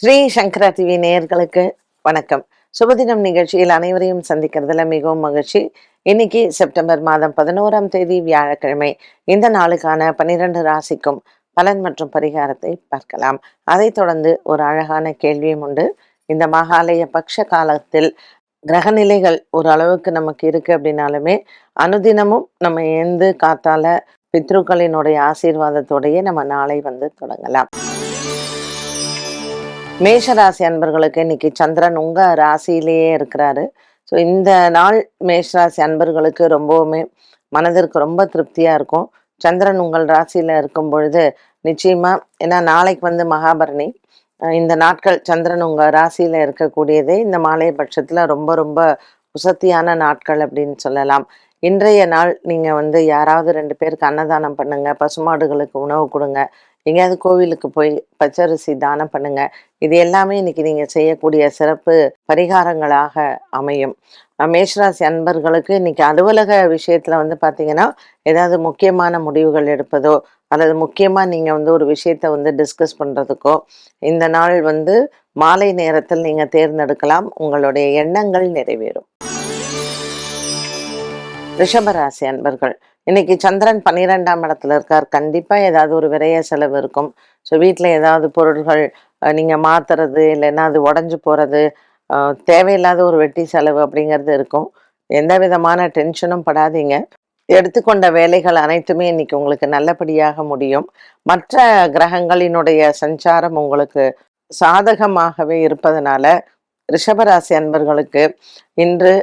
ஸ்ரீ சங்கரா TV நேயர்களுக்கு வணக்கம். சுபதினம் நிகழ்ச்சியில் அனைவரையும் சந்திக்கிறதுல மிகவும் மகிழ்ச்சி. இன்னைக்கு செப்டம்பர் மாதம் பதினோராம் தேதி வியாழக்கிழமை. இந்த நாளுக்கான பனிரெண்டு ராசிக்கும் பலன் மற்றும் பரிகாரத்தை பார்க்கலாம். அதைத் தொடர்ந்து ஒரு அழகான கேள்வியும் உண்டு. இந்த மகாலய பக்ஷ காலத்தில் கிரகநிலைகள் ஒரு அளவுக்கு நமக்கு இருக்கு அப்படின்னாலுமே அனுதினமும் நம்ம எந்த காத்தால பித்ருக்களினுடைய ஆசீர்வாதத்தோடையே நம்ம நாளை வந்து தொடங்கலாம். மேஷ ராசி அன்பர்களுக்கு இன்னைக்கு சந்திரன் உங்க ராசியிலேயே இருக்கிறாரு. ஸோ இந்த நாள் மேஷராசி அன்பர்களுக்கு ரொம்பவுமே மனதிற்கு ரொம்ப திருப்தியா இருக்கும். சந்திரன் உங்கள் ராசியில இருக்கும் பொழுது நிச்சயமா ஏன்னா நாளைக்கு வந்து மகாபரணி. இந்த நாட்கள் சந்திரன் உங்க ராசியில இருக்கக்கூடியதே இந்த மாலை பட்சத்துல ரொம்ப ரொம்ப உசத்தியான நாட்கள் அப்படின்னு சொல்லலாம். இன்றைய நாள் நீங்கள் வந்து யாராவது ரெண்டு பேருக்கு அன்னதானம் பண்ணுங்க பசுமாடுகளுக்கு உணவு கொடுங்க எங்கேயாவது கோவிலுக்கு போய் பச்சரிசி தானம் பண்ணுங்க. இது எல்லாமே இன்னைக்கு நீங்க செய்யக்கூடிய சிறப்பு பரிகாரங்களாக அமையும். மேஷராசி அன்பர்களுக்கு இன்னைக்கு அலுவலக விஷயத்துல வந்து பாத்தீங்கன்னா ஏதாவது முக்கியமான முடிவுகள் எடுப்பதோ அல்லது முக்கியமா நீங்க வந்து ஒரு விஷயத்த வந்து டிஸ்கஸ் பண்றதுக்கோ இந்த நாள் வந்து மாலை நேரத்தில் நீங்க தேர்ந்தெடுக்கலாம். உங்களுடைய எண்ணங்கள் நிறைவேறும். ரிஷபராசி அன்பர்கள் இன்னைக்கு சந்திரன் பன்னிரெண்டாம் இடத்துல இருக்கார். கண்டிப்பா ஏதாவது ஒரு விரைய செலவு இருக்கும். ஸோ வீட்டில் ஏதாவது பொருட்கள் நீங்கள் நீங்க மாத்துறது இல்லைன்னா அது உடஞ்சு போறது தேவையில்லாத ஒரு வெட்டி செலவு அப்படிங்கிறது இருக்கும். எந்த விதமான டென்ஷனும் படாதீங்க. எடுத்துக்கொண்ட வேலைகள் அனைத்துமே இன்னைக்கு உங்களுக்கு நல்லபடியாக முடியும். மற்ற கிரகங்களினுடைய சஞ்சாரம் உங்களுக்கு சாதகமாகவே இருப்பதனால ரிஷபராசி அன்பர்களுக்கு இன்று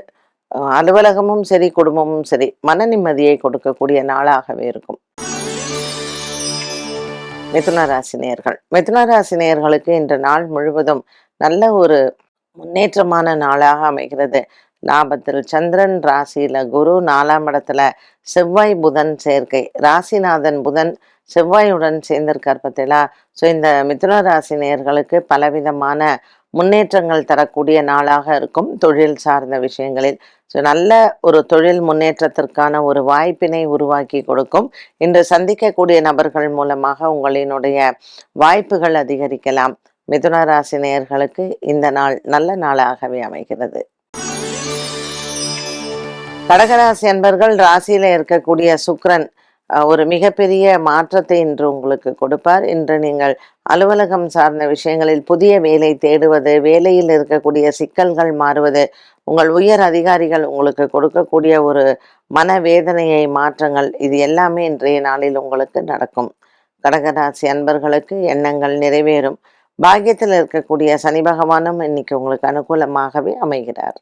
அலுவலகமும் சரி குடும்பமும் சரி மன நிம்மதியை கொடுக்கக்கூடிய நாளாகவே இருக்கும். மிதுனராசினியர்கள் மிதுனராசினியர்களுக்கு நேயர்கள் இன்று நாள் முழுவதும் நல்ல ஒரு முன்னேற்றமான நாளாக அமைகிறது. லாபத்தில் சந்திரன் ராசியில குரு நாலாம் இடத்துல செவ்வாய் புதன் சேர்க்கை. ராசிநாதன் புதன் செவ்வாயுடன் சேர்ந்திருக்கார் பார்த்தீங்களா ஸோ இந்த மிதுன ராசினியர்களுக்கு பலவிதமான முன்னேற்றங்கள் தரக்கூடிய நாளாக இருக்கும் தொழில் சார்ந்த விஷயங்களில். ஸோ நல்ல ஒரு தொழில் முன்னேற்றத்திற்கான ஒரு வாய்ப்பினை உருவாக்கி கொடுக்கும். இன்று சந்திக்கக்கூடிய நபர்கள் மூலமாக உங்களினுடைய வாய்ப்புகள் அதிகரிக்கலாம். மிதுன ராசி நேயர்களுக்கு இந்த நாள் நல்ல நாளாகவே அமைகிறது. கடகராசி அன்பர்கள் ராசியில இருக்கக்கூடிய சுக்ரன் ஒரு மிகப்பெரிய மாற்றத்தை இன்று உங்களுக்கு கொடுப்பார். இன்று நீங்கள் அலுவலகம் சார்ந்த விஷயங்களில் புதிய வேலை தேடுவது வேலையில் இருக்கக்கூடிய சிக்கல்கள் மாறுவது உங்கள் உயர் அதிகாரிகள் உங்களுக்கு கொடுக்கக்கூடிய ஒரு மனவேதனையை மாற்றங்கள் இது எல்லாமே இன்றைய நாளில் உங்களுக்கு நடக்கும். கடகராசி அன்பர்களுக்கு எண்ணங்கள் நிறைவேறும். பாக்கியத்தில் இருக்கக்கூடிய சனி பகவானும் இன்னைக்கு உங்களுக்கு அனுகூலமாகவே அமைகிறார்.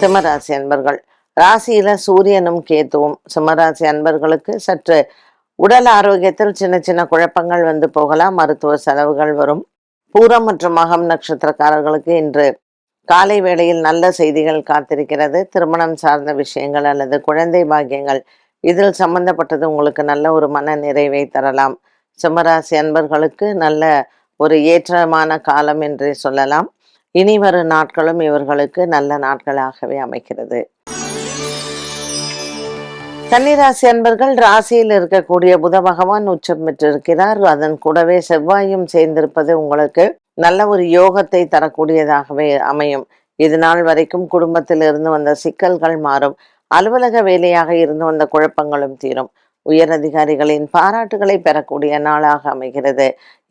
சிம்மராசி அன்பர்கள் ராசியில சூரியனும் கேத்துவும் சிம்மராசி அன்பர்களுக்கு சற்று உடல் ஆரோக்கியத்தில் சின்ன சின்ன குழப்பங்கள் வந்து போகலாம். மருத்துவ செலவுகள் வரும். பூரம் மற்றும் மகம் நட்சத்திரக்காரர்களுக்கு இன்று காலை வேளையில் நல்ல செய்திகள் காத்திருக்கிறது. திருமணம் சார்ந்த விஷயங்கள் அல்லது குழந்தை பாக்கியங்கள் இதில் சம்பந்தப்பட்டது உங்களுக்கு நல்ல ஒரு மன நிறைவை தரலாம். சிம்மராசி அன்பர்களுக்கு நல்ல ஒரு ஏற்றமான காலம் என்றே சொல்லலாம். இனி வரும் நாட்களும் இவர்களுக்கு நல்ல நாட்களாகவே அமைக்கிறது கன்னிராசி அன்பர்கள் ராசியில் இருக்கக்கூடிய புத பகவான் உச்சம் பெற்றிருக்கிறார். அதன் கூடவே செவ்வாயும் சேர்ந்திருப்பது உங்களுக்கு நல்ல ஒரு யோகத்தை தரக்கூடியதாகவே அமையும். இது நாள் வரைக்கும் குடும்பத்தில் இருந்து வந்த சிக்கல்கள் மாறும். அலுவலக வேலையாக இருந்து வந்த குழப்பங்களும் தீரும். உயர் அதிகாரிகளின் பாராட்டுகளை பெறக்கூடிய நாளாக அமைகிறது.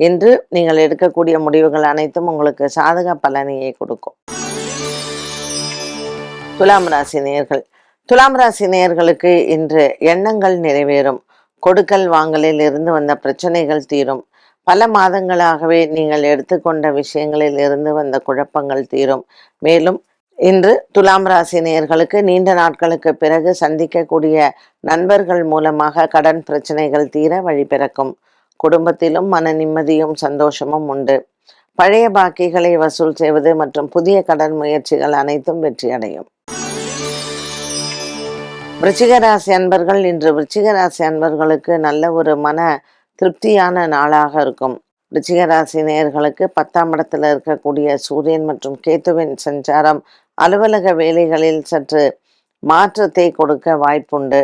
இன்று நீங்கள் எடுக்கக்கூடிய முடிவுகள் அனைத்தும் உங்களுக்கு சாதக பலனையை கொடுக்கும். துலாம் ராசி நேர்கள் துலாம் ராசி நேயர்களுக்கு இன்று எண்ணங்கள் நிறைவேறும். கொடுக்கல் வாங்கலில் இருந்து வந்த பிரச்சனைகள் தீரும். பல மாதங்களாகவே நீங்கள் எடுத்துக்கொண்ட விஷயங்களில் இருந்து வந்த குழப்பங்கள் தீரும். மேலும் இன்று துலாம் ராசி நேயர்களுக்கு நீண்ட நாட்களுக்கு பிறகு சந்திக்கக்கூடிய நண்பர்கள் மூலமாக கடன் பிரச்சனைகள் தீர வழி பிறக்கும். குடும்பத்திலும் மன நிம்மதியும் சந்தோஷமும் உண்டு. பழைய பாக்கிகளை வசூல் செய்வது மற்றும் புதிய கடன் முயற்சிகள் அனைத்தும் வெற்றியடையும். விருச்சிகராசி அன்பர்கள் இன்று விருச்சிகராசி அன்பர்களுக்கு நல்ல ஒரு மன திருப்தியான நாளாக இருக்கும். விருச்சிகராசி நேயர்களுக்கு பத்தாம் இடத்துல இருக்கக்கூடிய சூரியன் மற்றும் கேத்துவின் சஞ்சாரம் அலுவலக வேலைகளில் சற்று மாற்றத்தை கொடுக்க வாய்ப்புண்டு.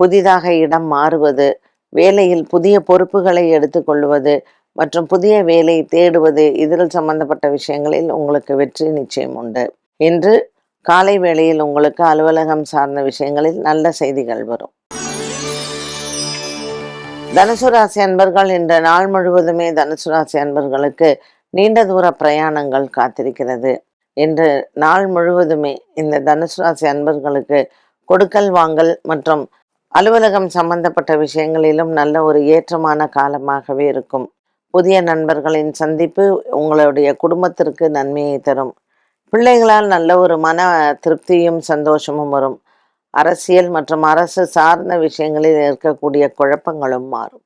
புதிதாக இடம் மாறுவது வேலையில் புதிய பொறுப்புகளை எடுத்துக்கொள்வது மற்றும் புதிய வேலை தேடுவது இதில் சம்பந்தப்பட்ட விஷயங்களில் உங்களுக்கு வெற்றி நிச்சயம் உண்டு. இன்று காலை வேளையில் உங்களுக்கு அலுவலகம் சார்ந்த விஷயங்களில் நல்ல செய்திகள் வரும். தனுசு ராசி அன்பர்கள் இந்த நாள் முழுவதுமே தனுசு ராசி அன்பர்களுக்கு நீண்ட தூர பிரயாணங்கள் காத்திருக்கிறது. இன்று நாள் முழுவதுமே இந்த தனுசு ராசி அன்பர்களுக்கு கொடுக்கல் வாங்கல் மற்றும் அலுவலகம் சம்பந்தப்பட்ட விஷயங்களிலும் நல்ல ஒரு ஏற்றமான காலமாகவே இருக்கும். புதிய நண்பர்களின் சந்திப்பு உங்களுடைய குடும்பத்திற்கு நன்மையை தரும். பிள்ளைகளால் நல்ல ஒரு மன திருப்தியும் சந்தோஷமும் வரும். அரசியல் மற்றும் அரசு சார்ந்த விஷயங்களில் இருக்கக்கூடிய குழப்பங்களும் மாறும்.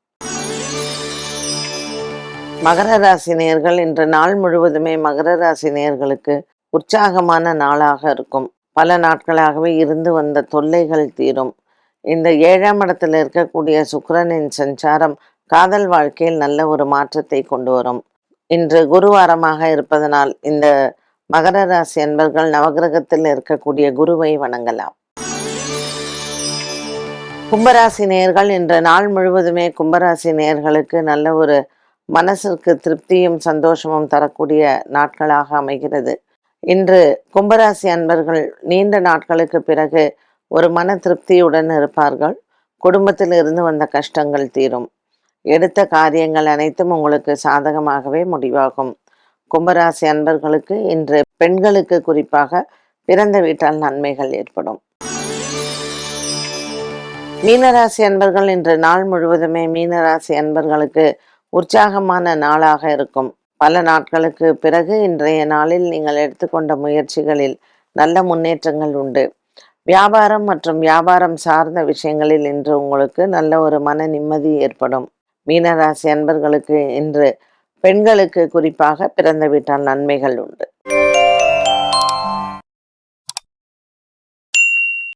மகர ராசி நேர்கள் இன்று நாள் முழுவதுமே மகர ராசி நேர்களுக்கு உற்சாகமான நாளாக இருக்கும். பல நாட்களாகவே இருந்து வந்த தொல்லைகள் தீரும். இந்த ஏழாம் இடத்தில் இருக்கக்கூடிய சுக்கரனின் சஞ்சாரம் காதல் வாழ்க்கையில் நல்ல ஒரு மாற்றத்தை கொண்டு வரும். இன்று குருவாரமாக இருப்பதனால் இந்த மகர ராசி அன்பர்கள் நவகிரகத்தில் இருக்கக்கூடிய குருவை வணங்கலாம். கும்பராசி நேர்கள் இன்று நாள் முழுவதுமே கும்பராசி நேர்களுக்கு நல்ல ஒரு மனசிற்கு திருப்தியும் சந்தோஷமும் தரக்கூடிய நாட்களாக அமைகிறது. இன்று கும்பராசி அன்பர்கள் நீண்ட நாட்களுக்கு பிறகு ஒரு மன திருப்தியுடன் இருப்பார்கள். குடும்பத்தில் இருந்து வந்த கஷ்டங்கள் தீரும். எடுத்த காரியங்கள் அனைத்தும் உங்களுக்கு சாதகமாகவே முடிவாகும். கும்பராசி அன்பர்களுக்கு இன்று பெண்களுக்கு குறிப்பாக பிறந்த வீட்டால் நன்மைகள் ஏற்படும். மீனராசி அன்பர்கள் இன்று நாள் முழுவதுமே மீனராசி அன்பர்களுக்கு உற்சாகமான நாளாக இருக்கும். பல நாட்களுக்கு பிறகு இன்றைய நாளில் நீங்கள் எடுத்துக்கொண்ட முயற்சிகளில் நல்ல முன்னேற்றங்கள் உண்டு. வியாபாரம் மற்றும் வியாபாரம் சார்ந்த விஷயங்களில் இன்று உங்களுக்கு நல்ல ஒரு மன நிம்மதி ஏற்படும். மீனராசி அன்பர்களுக்கு இன்று பெண்களுக்கு குறிப்பாக பிறந்த வீட்டால் நன்மைகள் உண்டு.